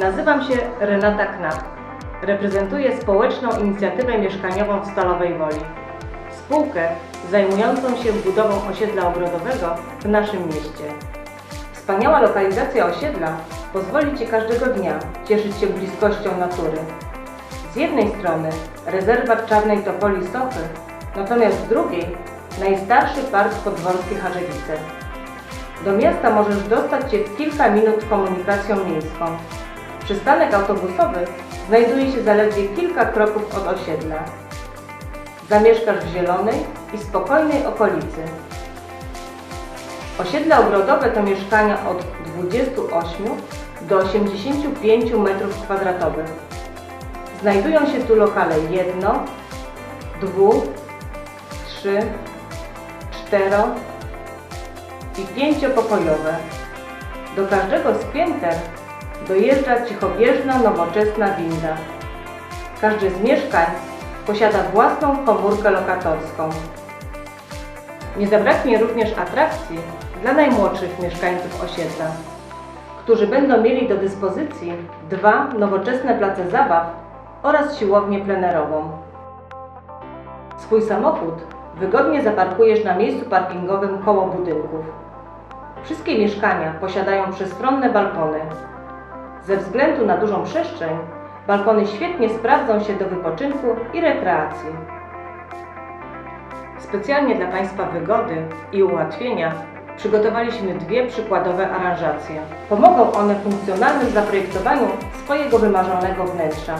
Nazywam się Renata Knap. Reprezentuję społeczną inicjatywę mieszkaniową w Stalowej Woli. Spółkę zajmującą się budową osiedla ogrodowego w naszym mieście. Wspaniała lokalizacja osiedla pozwoli Ci każdego dnia cieszyć się bliskością natury. Z jednej strony rezerwat Czarnej Topoli Sochy, natomiast z drugiej najstarszy park podworskie Harzewice. Do miasta możesz dostać się w kilka minut komunikacją miejską. Przystanek autobusowy znajduje się zaledwie kilka kroków od osiedla. Zamieszkasz w zielonej i spokojnej okolicy. Osiedla ogrodowe to mieszkania od 28 do 85 m2. Znajdują się tu lokale jedno, dwu, trzy, cztero i pięciopokojowe. Do każdego z pięter dojeżdża cichobieżna, nowoczesna winda. Każde z mieszkań posiada własną komórkę lokatorską. Nie zabraknie również atrakcji dla najmłodszych mieszkańców osiedla, którzy będą mieli do dyspozycji dwa nowoczesne place zabaw oraz siłownię plenerową. Swój samochód wygodnie zaparkujesz na miejscu parkingowym koło budynków. Wszystkie mieszkania posiadają przestronne balkony. Ze względu na dużą przestrzeń, balkony świetnie sprawdzą się do wypoczynku i rekreacji. Specjalnie dla Państwa wygody i ułatwienia przygotowaliśmy dwie przykładowe aranżacje. Pomogą one w funkcjonalnym zaprojektowaniu swojego wymarzonego wnętrza.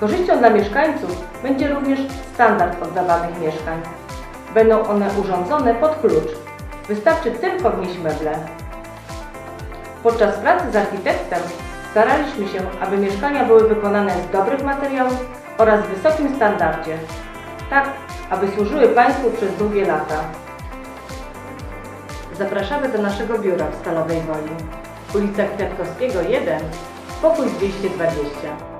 Korzyścią dla mieszkańców będzie również standard oddawanych mieszkań. Będą one urządzone pod klucz. Wystarczy tylko wnieść meble. Podczas pracy z architektem staraliśmy się, aby mieszkania były wykonane z dobrych materiałów oraz w wysokim standardzie, tak aby służyły Państwu przez długie lata. Zapraszamy do naszego biura w Stalowej Woli, ulica Kwiatkowskiego 1, pokój 220.